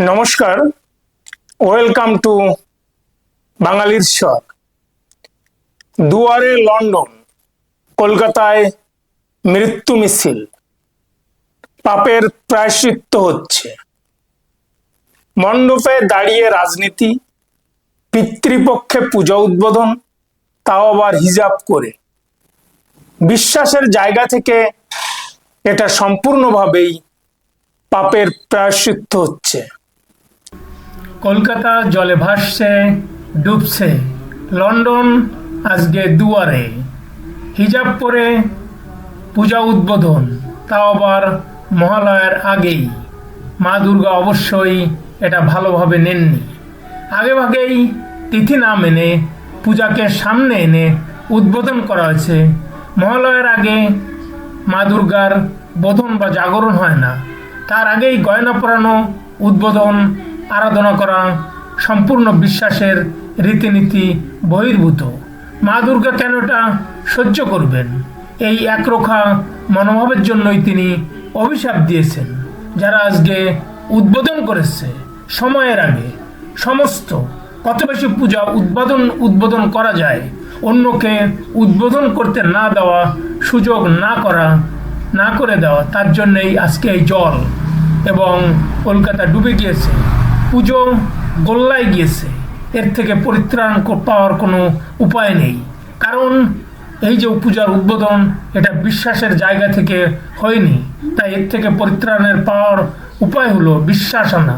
নমস্কার। Welcome to বাঙালির স্বর দুয়ারে লন্ডন, কলকাতায় মৃত্যু মিছিল। পাপের প্রায়শ্চিত্ত হচ্ছে। মণ্ডপে দাঁড়িয়ে রাজনীতি, পিতৃপক্ষে পূজা উদ্বোধন, তাও আবার হিজাব করে। বিশ্বাসের জায়গা থেকে এটা সম্পূর্ণভাবেই পাপের প্রায়শ্চিত্ত হচ্ছে। কলকাতা জলে ভাসছে, ডুবছে। লন্ডন আজকে দুয়ারে। হিজাব পরে পূজা উদ্বোধন, তাও আবার মহালয়ার আগেই। মা দুর্গা অবশ্যই এটা ভালোভাবে নেননি। আগেভাগেই তিথি না মেনে পূজাকে সামনে এনে উদ্বোধন করা হয়েছে। মহালয়ার আগে মা দুর্গার বোধন বা জাগরণ হয় না। তার আগেই গয়না পরানো উদ্বোধন আরাধনা করা সম্পূর্ণ বিশ্বাসের রীতিনীতি বহির্ভূত। মা দুর্গা কেন এটা সহ্য করবেন? এই একরোখা মনোভাবের জন্যই তিনি অভিশাপ দিয়েছেন, যারা আজকে উদ্বোধন করেছে সময়ের আগে। সমস্ত কত বেশি পূজা উদ্বোধন উদ্বোধন করা যায়, অন্যকে উদ্বোধন করতে না দেওয়া, সুযোগ না করা, না করে দেওয়া, তার জন্যই আজকে এই জল এবং কলকাতা ডুবে গিয়েছে। পুজো গোল্লায় গিয়েছে। এর থেকে পরিত্রাণ পাওয়ার কোনো উপায় নেই। কারণ এই যে পূজার উদ্বোধন, এটা বিশ্বাসের জায়গা থেকে হয়নি। তাই এর থেকে পরিত্রাণের পাওয়ার উপায় হলো বিশ্বাস আনা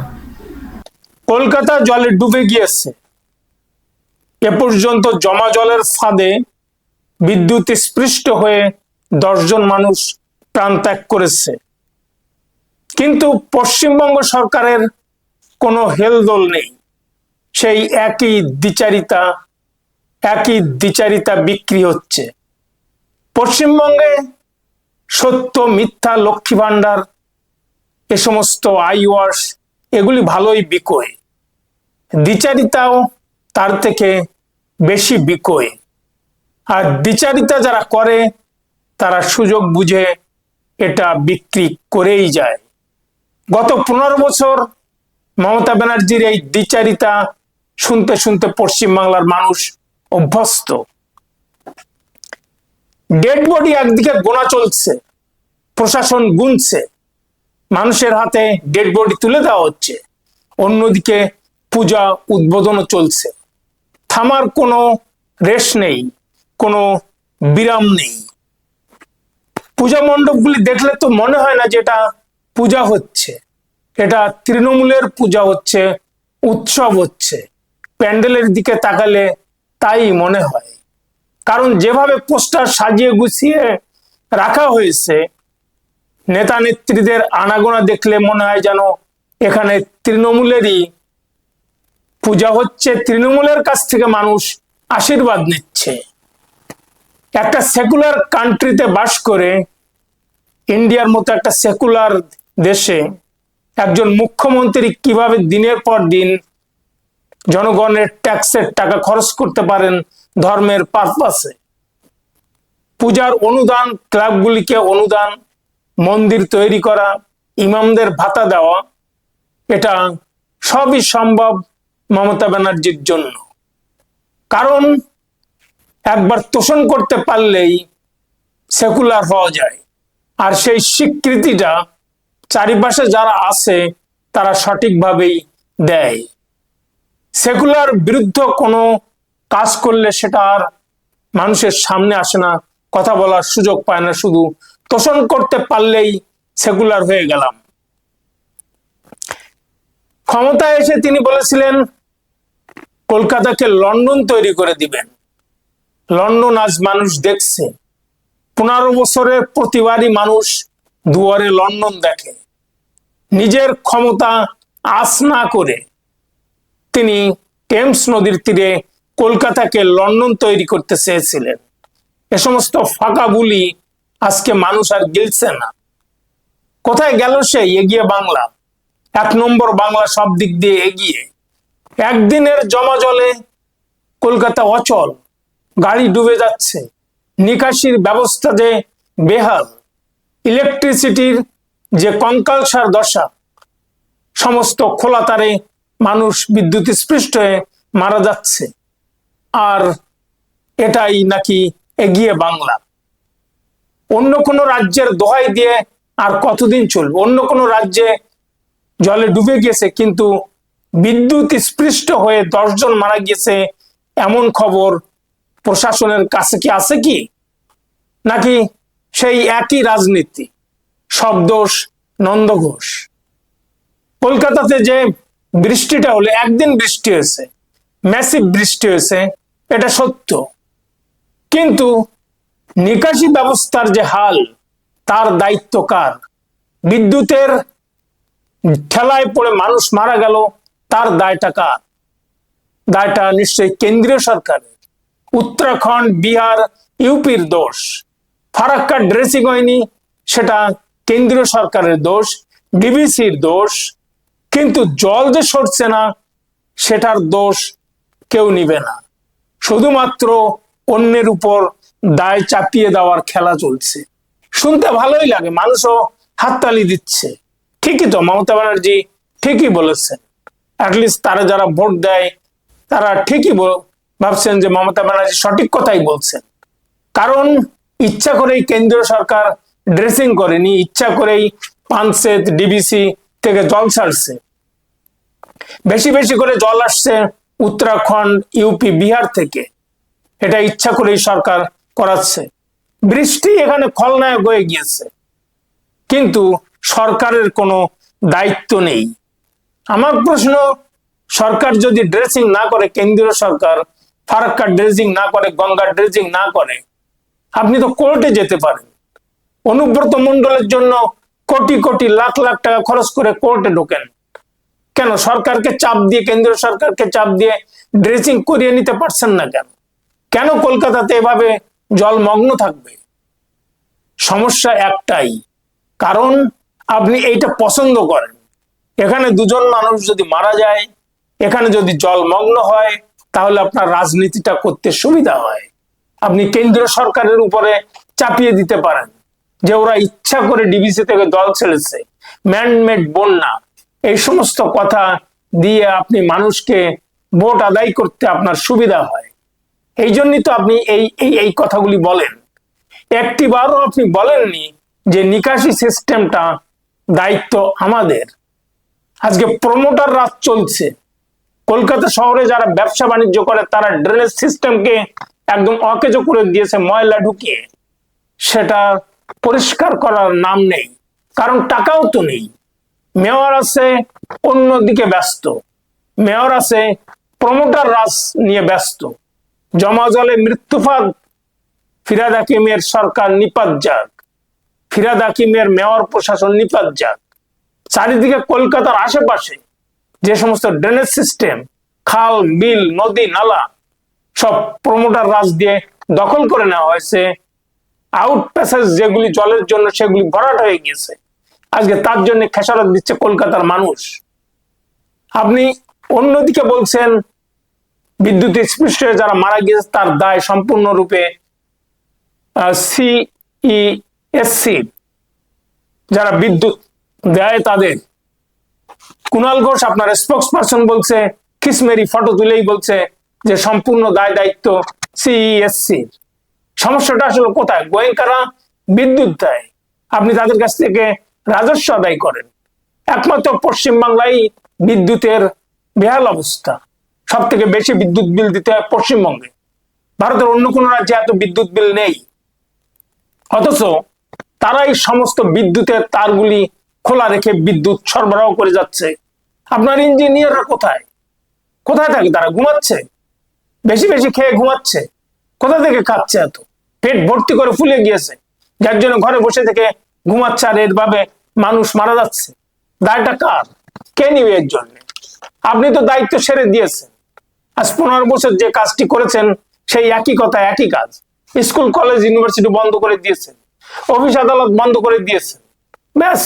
কলকাতা জলে ডুবে গিয়েছে। এ পর্যন্ত জমা জলের ফাঁদে বিদ্যুৎ স্পৃষ্ট হয়ে দশজন মানুষ প্রাণ ত্যাগ করেছে। কিন্তু পশ্চিমবঙ্গ সরকারের কোনো হেলদোল নেই। সেই একই দ্বিচারিতা একই দ্বিচারিতা বিক্রি হচ্ছে। পশ্চিমবঙ্গে সত্য, মিথ্যা, লক্ষ্মী ভাণ্ডার, এ সমস্ত আই ওয়াশ, এগুলি ভালোই বিকোয় দ্বিচারিতাও তার থেকে বেশি বিকোয় আর দ্বিচারিতা যারা করে, তারা সুযোগ বুঝে এটা বিক্রি করেই যায়। গত পনেরো বছর মমতা ব্যানার্জির এই দ্বিচারিতা শুনতে শুনতে পশ্চিমবাংলার মানুষ অভ্যস্ত। ডেড বডি একদিকে গোনা চলছে, প্রশাসন গুনছে, মানুষের হাতে ডেড বডি তুলে দেওয়া হচ্ছে, অন্যদিকে পূজা উদ্বোধনও চলছে। থামার কোনো রেশ নেই, কোনো বিরাম নেই। পূজা মণ্ডপগুলি দেখলে তো মনে হয় না যেটা পূজা হচ্ছে। এটা তৃণমূলের পূজা হচ্ছে, উৎসব হচ্ছে। প্যান্ডেলের দিকে তাকালে তাই মনে হয়। কারণ যেভাবে পোস্টার সাজিয়ে গুছিয়ে রাখা হয়েছে, নেতা নেত্রীদের আনাগোনা দেখলে মনে হয় যেন এখানে তৃণমূলেরই পূজা হচ্ছে, তৃণমূলের কাছ থেকে মানুষ আশীর্বাদ নিচ্ছে। একটা সেকুলার কান্ট্রিতে বাস করে, ইন্ডিয়ার মতো একটা সেকুলার দেশে একজন মুখ্যমন্ত্রী কীভাবে দিনের পর দিন জনগণের ট্যাক্সের টাকা খরচ করতে পারেন ধর্মের পারপাসে? পূজার অনুদান, ক্লাবগুলিকে অনুদান, মন্দির তৈরি করা, ইমামদের ভাতা দেওয়া, এটা সবই সম্ভব মমতা ব্যানার্জির জন্য। কারণ একবার তোষণ করতে পারলেই সেকুলার হওয়া যায়। আর সেই স্বীকৃতিটা চারিপাশে যারা আছে, তারা সঠিকভাবেই দেয়। সেকুলার বিরুদ্ধ কোনো কাজ করলে সেটা আর মানুষের সামনে আসে না, কথা বলার সুযোগ পায় না, শুধু তোষণ করতে পারলেই সেকুলার হয়ে গেলাম। ক্ষমতায় এসে তিনি বলেছিলেন, কলকাতাকে লন্ডন তৈরি করে দিবেন। লন্ডন আজ মানুষ দেখছে। পনেরো বছরের প্রতিবারই মানুষ দুয়ারে লন্ডন দেখে। নিজের ক্ষমতা আস না করে তিনি টেমস নদীর তীরে কলকাতাকে লন্ডন তৈরি করতে চেয়েছিলেন। এ সমস্ত ফাঁকা বুলি আজকে মানুষ আর গিলছে না। কোথায় গেল সে? এগিয়ে বাংলা। এক নম্বর বাংলা সব দিক দিয়ে এগিয়ে। একদিনের জমা জলে কলকাতা অচল। গাড়ি ডুবে যাচ্ছে। নিকাশির ব্যবস্থা যে বেহাল। ইলেকট্রিসিটির যে কঙ্কালসার দশা, সমস্ত খোলা তারে মানুষ বিদ্যুৎ স্পৃষ্ট হয়ে মারা যাচ্ছে। আর এটাই নাকি এগিয়ে বাংলা। অন্য কোনো রাজ্যের দোহাই দিয়ে আর কতদিন চলবে? অন্য কোনো রাজ্যে জলে ডুবে গেছে, কিন্তু বিদ্যুৎ স্পৃষ্ট হয়ে দশজন মারা গিয়েছে এমন খবর প্রশাসনের কাছে কি আছে কি? নাকি সেই একই রাজনীতি, সব দোষ নন্দ ঘোষ। কলকাতাতে যে বৃষ্টিটা হলো, একদিন বৃষ্টি হয়েছে ম্যাসিভ বৃষ্টি হয়েছে, এটা সত্য। কিন্তু নিকাশি ব্যবস্থার যে হাল, তার দায়িত্ব কার? বিদ্যুতের ঠেলায় পড়ে মানুষ মারা গেল, তার দায়টা কার? দায়টা নিশ্চয়ই কেন্দ্রীয় সরকারের। উত্তরাখণ্ড, বিহার, ইউপির দোষ। ফারাক্কা ড্রেসিং হয়নি, সেটা কেন্দ্রীয় সরকারের দোষ, ডিবিসির দোষ, কিন্তু জল যে সরছে না, সেটার দোষ কেউ নিবে না। শুধুমাত্র অন্যের উপর দায় চাপিয়ে দেওয়ার খেলা চলছে। শুনতে ভালোই লাগে, মানুষও হাততালি দিচ্ছে। ঠিকই তো, মমতা ব্যানার্জি ঠিকই বলেছেন। অ্যাটলিস্ট তারা যারা ভোট দেয়, তারা ঠিকই ভাবছেন যে মমতা ব্যানার্জি সঠিক কথাই বলছেন। কারণ ইচ্ছা করেই কেন্দ্রীয় সরকার ড্রেসিং করেনি, ইচ্ছা করেই পানসেত, ডিবিসি থেকে জল ছাড়ছে। বেশি বেশি করে জল আসছে উত্তরাখণ্ড, ইউপি, বিহার থেকে। এটা ইচ্ছা করেই সরকার করাচ্ছে। বৃষ্টি এখানে খলনায়ক হয়ে গিয়েছে। কিন্তু সরকারের কোনো দায়িত্ব নেই। আমার প্রশ্ন, সরকার যদি ড্রেসিং না করে, কেন্দ্রীয় সরকার ফারাক্কা ড্রেসিং না করে, গঙ্গা ড্রেসিং না করে আপনি তো কোর্টে যেতে পারেন। অনুব্রত মন্ডলের জন্য কোটি কোটি লাখ লাখ টাকা খরচ করে কোর্টে ঢোকেন। কেন সরকারকে চাপ দিয়ে, কেন্দ্রীয় সরকারকে চাপ দিয়ে ড্রেসিং করিয়ে নিতে পারছেন না কেন? কেন কলকাতাতে এভাবে জলমগ্ন থাকবে? সমস্যা একটাই, কারণ আপনি এইটা পছন্দ করেন। এখানে দুজন মানুষ যদি মারা যায়, এখানে যদি জলমগ্ন হয়, তাহলে আপনার রাজনীতিটা করতে সুবিধা হয়। আপনি কেন্দ্রীয় সরকারের উপরে চাপিয়ে দিতে পারেন। যে ওরা ইচ্ছা করে ডিবিসি থেকে দল ছেড়েছে। ম্যানমেড বন্যা। এই সমস্ত কথা দিয়ে আপনি মানুষকে ভোট আদায় করতে আপনার সুবিধা হয়। এই জন্যই তো আপনি এই এই কথাগুলি বলেন। একটিবারও আপনি বলেননি যে নিকাশি সিস্টেমটা দায়িত্ব আমাদের। আজকে প্রমোটার রাজ চলছে। কলকাতা শহরে যারা ব্যবসা বাণিজ্য করে, তারা ড্রেনেজ সিস্টেমকে একদম অকেজ করে দিয়েছে, ময়লা ঢুকিয়ে। সেটা পরিষ্কার করার নাম নেই, কারণ টাকাও তো নেই। মেয়র আছে, অন্যদিকে ব্যস্ত। মেয়র আছে প্রমোটার রাজ নিয়ে ব্যস্ত। জমা জলে মৃত্যুফাত ফিরাদ হাকিমের সরকার নিপাত যাক। ফিরাদ হাকিমের মেয়র প্রশাসন নিপাত যাক। চারিদিকে কলকাতার আশেপাশে যে সমস্ত ড্রেনেজ সিস্টেম খাল, বিল, নদী, নালা সব প্রমোটার রাজ দিয়ে দখল করে নেওয়া হয়েছে। আউট প্যাসেজ যেগুলি জলের জন্য সেগুলি ভরাট হয়ে গিয়েছে। আজকে তার জন্য খেসারত দিচ্ছে কলকাতার মানুষ। আপনি অন্যদিকে বলছেন, বিদ্যুৎ স্পৃষ্ট যারা মারা গিয়েছে তার দায় সম্পূর্ণরূপে সিইএসসি যারা বিদ্যুৎ দেয় তাদের। কুণাল ঘোষ আপনার স্পোক্স পার্সন বলছে খিসমেরি ফটো তুলেই বলছে যে সম্পূর্ণ দায় দায়িত্ব সিইএসসি সমস্যাটা আসলে কোথায়? গোয়েঙ্কারা বিদ্যুৎ দেয়। আপনি তাদের কাছ থেকে রাজস্ব আদায় করেন। একমাত্র পশ্চিমবাংলায় বিদ্যুতের বেহাল অবস্থা। সব থেকে বেশি বিদ্যুৎ বিল দিতে হয় পশ্চিমবঙ্গে। ভারতের অন্য কোনো রাজ্যে এত বিদ্যুৎ বিল নেই। অথচ তারাই সমস্ত বিদ্যুতের তারগুলি খোলা রেখে বিদ্যুৎ সরবরাহ করে যাচ্ছে। আপনার ইঞ্জিনিয়াররা কোথায়? কোথায় থাকে? তারা ঘুমাচ্ছে? বেশি বেশি খেয়ে ঘুমাচ্ছে। কোথা থেকে খাচ্ছে এত? পেট ভর্তি করে ফুলে গিয়েছে। যার জন্য ঘরে বসে থেকে ঘুমাচ্ছে আর এভাবে মানুষ মারা যাচ্ছে। দায়টা কার? কে নিবে এর জন্য? আপনি তো দায়িত্ব সেরে দিয়েছেন। আজ পনেরো বছর যে কাজটি করেছেন, সেই একই কথা, একই কাজ। স্কুল, কলেজ, ইউনিভার্সিটি বন্ধ করে দিয়েছেন। অফিস, আদালত বন্ধ করে দিয়েছেন। ব্যাস,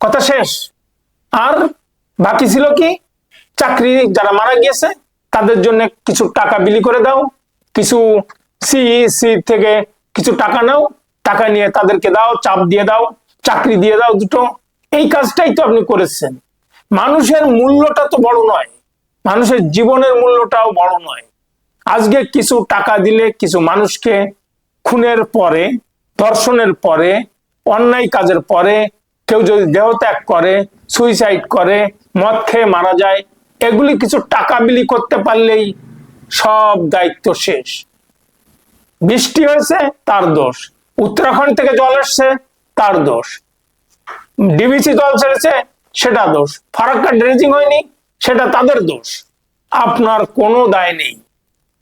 কথা শেষ। আর বাকি ছিল কি? চাকরি যারা মারা গিয়েছে তাদের জন্য কিছু টাকা বিলি করে দাও, কিছু সিইসি থেকে কিছু টাকা নাও, টাকা নিয়ে তাদেরকে দাও, চাপ দিয়ে দাও, চাকরি দিয়ে দাও দুটো। এই কাজটাই তো আপনি করেছেন। মানুষের মূল্যটা তো বড় নয়, মানুষের জীবনের মূল্যটাও বড় নয়। আজকে কিছু টাকা দিলে কিছু মানুষকে খুনের পরে, ধর্ষণের পরে, অন্যায় কাজের পরে, কেউ যদি দেহত্যাগ করে সুইসাইড করে, মদ খেয়ে মারা যায় এগুলি কিছু টাকা বিলি করতে পারলেই সব দায়িত্ব শেষ। বৃষ্টি হয়েছে, তার দোষ। উত্তরাখণ্ড থেকে জল এসছে তার দোষ। ডিবিসি জল ছেড়েছে, সেটা দোষ। ফারাক্কা ড্রেজিং হয়নি, সেটা তাদের দোষ। আপনার কোনো দায় নেই।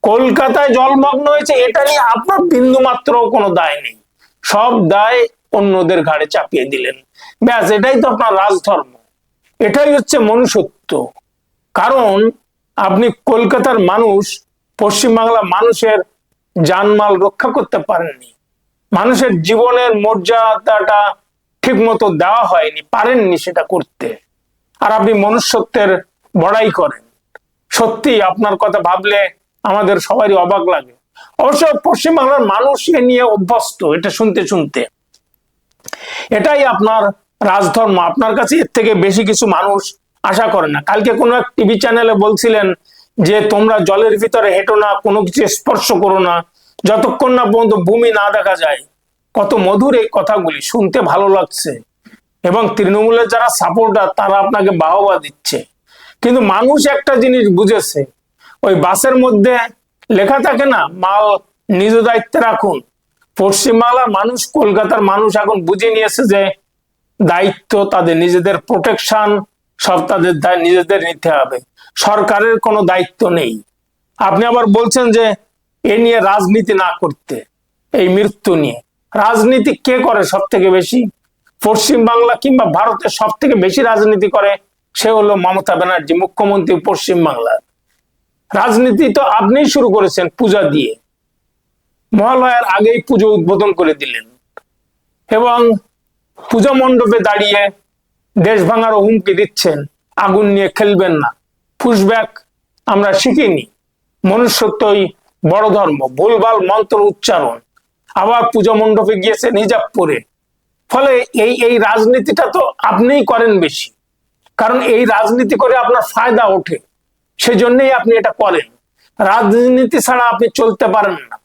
কলকাতায় জলমগ্ন হয়েছে, এটা নিয়ে আপনার বিন্দু মাত্র কোনো দায় নেই। সব দায় অন্যদের ঘাড়ে চাপিয়ে দিলেন। ব্যাস, এটাই তো আপনার রাজধর্ম। এটাই হচ্ছে মনুষ্যত্ব। কারণ আপনি কলকাতার মানুষ, পশ্চিমবাংলার মানুষের জানমাল রক্ষা করতে পারেননি। মানুষের জীবনের মর্যাদাটা ঠিক মতো দেওয়া হয়নি, পারেননি সেটা করতে। আর আপনি মনুষ্যত্বের বড়াই করেন। সত্যি আপনার কথা ভাবলে আমাদের সবারই অবাক লাগে। অবশ্য পশ্চিমবাংলার মানুষ এ নিয়ে অভ্যস্ত, এটা শুনতে শুনতে। এটাই আপনার রাজধর্ম। আপনার কাছে এর থেকে বেশি কিছু মানুষ আশা করে না। কালকে কোনো এক টিভি চ্যানেলে বলছিলেন যে, তোমরা জলের ভিতরে হেঁটো না, কোনো কিছু স্পর্শ করো না। যতক্ষণ না পর্যন্ত ভূমি না দেখা যায়। কত মধুর এই কথাগুলি, শুনতে ভালো লাগছে। এবং তৃণমূলের যারা সাপোর্টার তারা আপনাকে বাহবা দিচ্ছে। কিন্তু মানুষ একটা জিনিস বুঝেছে, ওই বাসের মধ্যে লেখা থাকে না, মাল নিজ দায়িত্বে রাখুন। পশ্চিমবাংলার মানুষ, কলকাতার মানুষ এখন বুঝে নিয়েছে যে, দায়িত্ব তাদের নিজেদের প্রোটেকশন সব তাদের দায় নিজেদের নিতে হবে। সরকারের কোনো দায়িত্ব নেই। আপনি আবার বলছেন যে এ নিয়ে রাজনীতি না করতে, এই মৃত্যু নিয়ে। রাজনীতি কে করে সব থেকে বেশি? পশ্চিম বাংলা কিংবা ভারতের সব থেকে বেশি রাজনীতি করে সে হলো মমতা ব্যানার্জি, মুখ্যমন্ত্রী পশ্চিম বাংলার রাজনীতি তো আপনিই শুরু করেছেন পূজা দিয়ে। মহালয়ার আগেই পুজো উদ্বোধন করে দিলেন। এবং পূজা মণ্ডপে দাঁড়িয়ে দেশ ভাঙারও হুমকি দিচ্ছেন, আগুন নিয়ে খেলবেন না। পুশব্যাক আমরা শিখিনি। মনুষ্যত্বই বড় ধর্ম, ভুলভাল মন্ত্র উচ্চারণ। আবার পূজা মণ্ডপে গিয়েছেন হিজাব পরে ফলে এই এই রাজনীতিটা তো আপনিই করেন বেশি। কারণ এই রাজনীতি করে আপনার ফায়দা ওঠে। সেজন্যই আপনি এটা করেন। রাজনীতি ছাড়া আপনি চলতে পারেন না।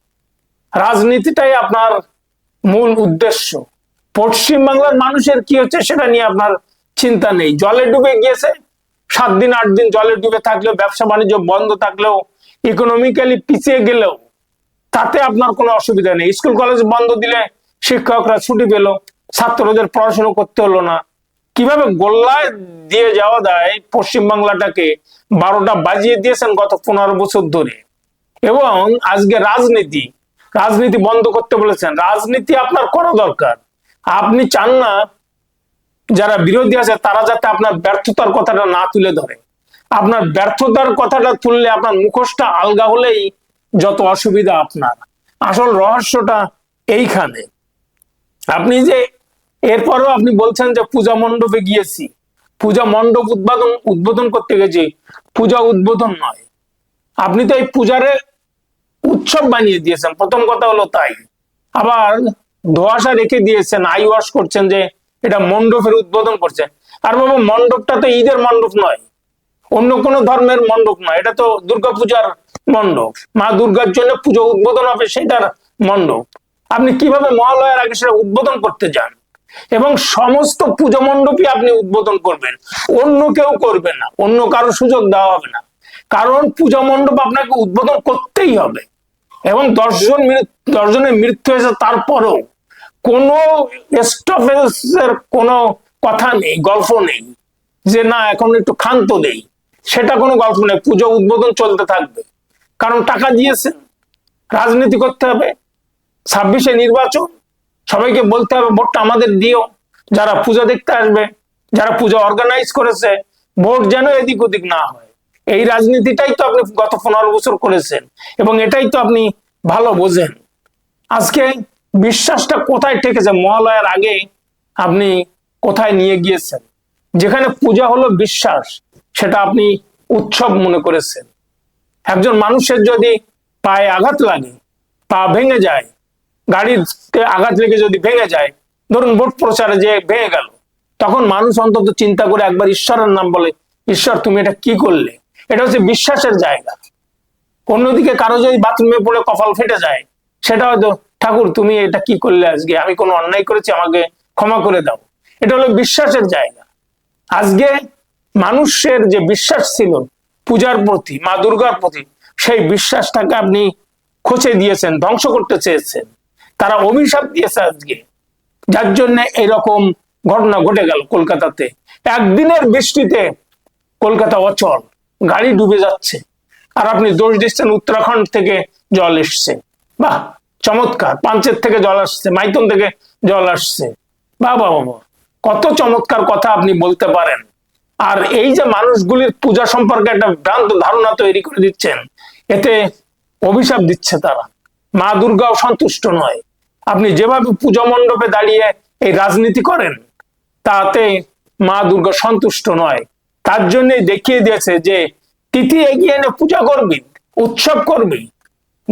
রাজনীতিটাই আপনার মূল উদ্দেশ্য। পশ্চিম বাংলার মানুষের কি হচ্ছে সেটা নিয়ে আপনার চিন্তা নেই। জলে ডুবে গিয়েছে, সাত দিন, আট দিন জলে ডুবে থাকলেও, ব্যবসা বাণিজ্য বন্ধ থাকলেও ইকোনমিক্যালি পিছিয়ে গেলেও, তাতে আপনার কোনো অসুবিধা নেই। স্কুল, কলেজ বন্ধ দিলে শিক্ষকরা ছুটি পেল, ছাত্রদের পড়াশোনা করতে হলো না। কীভাবে গোল্লায় দিয়ে যাওয়া যায়, পশ্চিম বাংলাটাকে বারোটা বাজিয়ে দিয়েছেন গত পনেরো বছর ধরে। এবং আজকে রাজনীতি রাজনীতি বন্ধ করতে বলেছেন। রাজনীতি আপনার করা দরকার। আপনি চান না যারা বিরোধী আছে, তারা যাতে আপনার ব্যর্থতার কথাটা না তুলে ধরে। আপনার ব্যর্থতার কথাটা তুললে আপনার মুখোশটা আলগা হলেই যত অসুবিধা আপনার। আসল রহস্যটা এইখানে। আপনি যে এরপরও আপনি বলছেন যে পূজা মণ্ডপে গিয়েছি। পূজা মণ্ডপ উদ্বোধন উদ্বোধন করতে গেছি। পূজা উদ্বোধন নয়। আপনি তো এই পূজারে উৎসব বানিয়ে দিয়েছেন। প্রথম কথা হলো তাই। আবার ধোয়াশা রেখে দিয়েছেন, আই ওয়াশ করছেন যে এটা মণ্ডপের উদ্বোধন করছে। আর বাবা মণ্ডপটা তো ঈদের মণ্ডপ নয়। অন্য কোনো ধর্মের মণ্ডপ নয়। এটা তো দুর্গা পূজার মণ্ডপ। মা দুর্গার জন্য পুজো উদ্বোধন হবে সেটার মণ্ডপ। আপনি কীভাবে মহালয়ার আগে সেটা উদ্বোধন করতে যান? এবং সমস্ত পুজো মণ্ডপই আপনি উদ্বোধন করবেন। অন্য কেউ করবে না। অন্য কারও সুযোগ দেওয়া হবে না। কারণ পূজা মণ্ডপ আপনাকে উদ্বোধন করতেই হবে। এবং দশজন দশজনের মৃত্যু হয়েছে তারপরেও। কোনো স্টপেজের কোনো কথা নেই, গল্প নেই, যে না, এখন একটু ক্ষান্ত নেই। সেটা কোনো গল্প নেই, পুজো উদ্বোধন চলতে থাকবে। কারণ টাকা দিয়েছেন রাজনীতি করতে হবে, ছাব্বিশে নির্বাচন, সবাইকে বলতে হবে, ভোটটা আমাদের দিও। যারা পূজা দেখতে আসবে, যারা পূজা অর্গানাইজ করেছে, ভোট যেন এদিক ওদিক না হয়। এই রাজনীতিটাই তো আপনি গত পনেরো বছর করেছেন, এবং এটাই তো আপনি ভালো বোঝেন। আজকে বিশ্বাসটা কোথায় ঠেকেছে? মহালয়ার আগে আপনি কোথায় নিয়ে গিয়েছেন? যেখানে পূজা হলো বিশ্বাস, সেটা আপনি উৎসব মনে করেছেন। একজন মানুষের যদি পায়ে আঘাত লাগে, পা ভেঙে যায়, গাড়িতে আঘাত লেগে যদি ভেঙে যায়, ধরুন ভোট প্রচারে যে ভেঙে গেল, তখন মানুষ অন্তত চিন্তা করে একবার ঈশ্বরের নাম বলে, ঈশ্বর, তুমি এটা কি করলে? এটা হচ্ছে বিশ্বাসের জায়গা। অন্যদিকে কারও যদি বাথরুমে পড়ে কপাল ফেটে যায়, সেটা হয়তো ঠাকুর, তুমি এটা কি করলে আজকে? আমি কোনো অন্যায় করেছি, আমাকে ক্ষমা করে দাও। এটা হলো বিশ্বাসের জায়গা। আজকে মানুষের যে বিশ্বাস ছিল, পূজার প্রতি, মা দুর্গার প্রতি, সেই বিশ্বাসটাকে আপনি খোঁচে দিয়েছেন, ধ্বংস করতে চেয়েছেন। তারা অভিশাপ দিয়েছে আজকে। যার জন্য এরকম ঘটনা ঘটে গেল কলকাতাতে। একদিনের বৃষ্টিতে কলকাতা অচল, গাড়ি ডুবে যাচ্ছে। আর আপনি দোষ দিচ্ছেন উত্তরাখণ্ড থেকে জল এসছে। বাহ! চমৎকার। পাঞ্চের থেকে জল আসছে, মাইথন থেকে জল আসছে। বাহ বাহ কত চমৎকার কথা আপনি বলতে পারেন। আর এই যে মানুষগুলির পূজা সম্পর্কে একটা ভ্রান্ত ধারণা তৈরি করে দিচ্ছেন, এতে অভিশাপ দিচ্ছে তারা। মা দুর্গাও সন্তুষ্ট নয়। আপনি যেভাবে পূজা মণ্ডপে দাঁড়িয়ে এই রাজনীতি করেন, তাতে মা দুর্গা সন্তুষ্ট নয়। তার জন্যই দেখিয়ে দিয়েছে যে তিথি এগিয়ে এনে পূজা করবি, উৎসব করবি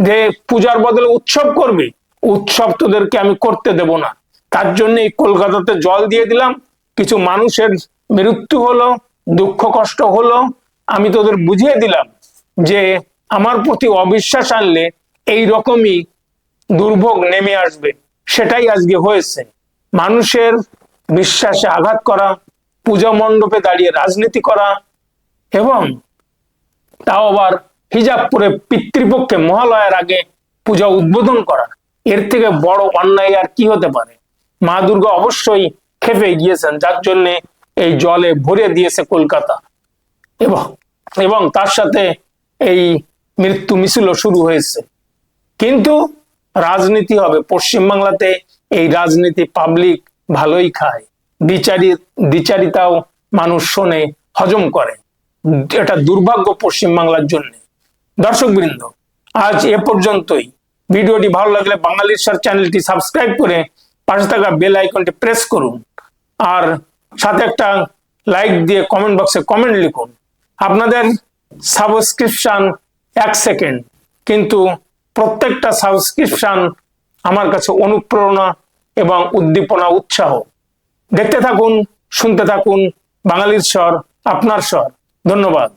যে পূজার বদলে উৎসব করবি, উৎসব তোদেরকে আমি করতে দেব না। তার জন্য এই কলকাতাতে জল দিয়ে দিলাম, কিছু মানুষের মৃত্যু হলো, দুঃখ কষ্ট হলো, আমি তোদের বুঝিয়ে দিলাম যে আমার প্রতি অবিশ্বাস আনলে এই রকমই দুর্ভোগ নেমে আসবে। সেটাই আজকে হয়েছে। মানুষের বিশ্বাসে আঘাত করা, পূজা মণ্ডপে দাঁড়িয়ে রাজনীতি করা, এবং তাও আবার হিজাব পরে পিতৃপক্ষে মহালয়ার আগে পূজা উদ্বোধন করা। এর থেকে বড় অন্যায় আর কি হতে পারে? মা দুর্গা অবশ্যই খেপে গিয়েছেন, যার জন্য এই জলে ভরে দিয়েছে কলকাতা। এবং এবং তার সাথে এই মৃত্যু মিছিলও শুরু হয়েছে। কিন্তু রাজনীতি হবে। পশ্চিমবাংলাতে এই রাজনীতি পাবলিক ভালোই খায়। দ্বিচারি বিচারিতাও মানুষ শোনে, হজম করে। এটা দুর্ভাগ্য পশ্চিমবাংলার জন্য। দর্শক বৃন্দ আজ এ পর্যন্তই। ভিডিওটি ভালো লাগলে বাঙালির স্যার চ্যানেলটি সাবস্ক্রাইব করে পাশে থাকা বেল আইকনটি প্রেস করুন। আর সাথে একটা লাইক দিয়ে কমেন্ট বক্সে কমেন্ট লিখুন। আপনাদের সাবস্ক্রিপশন এক সেকেন্ড, কিন্তু প্রত্যেকটা সাবস্ক্রিপশন আমার কাছে অনুপ্রেরণা এবং উদ্দীপনা, উৎসাহ। দেখতে থাকুন, শুনতে থাকুন, বাঙালির স্বর, আপনার স্বর। ধন্যবাদ।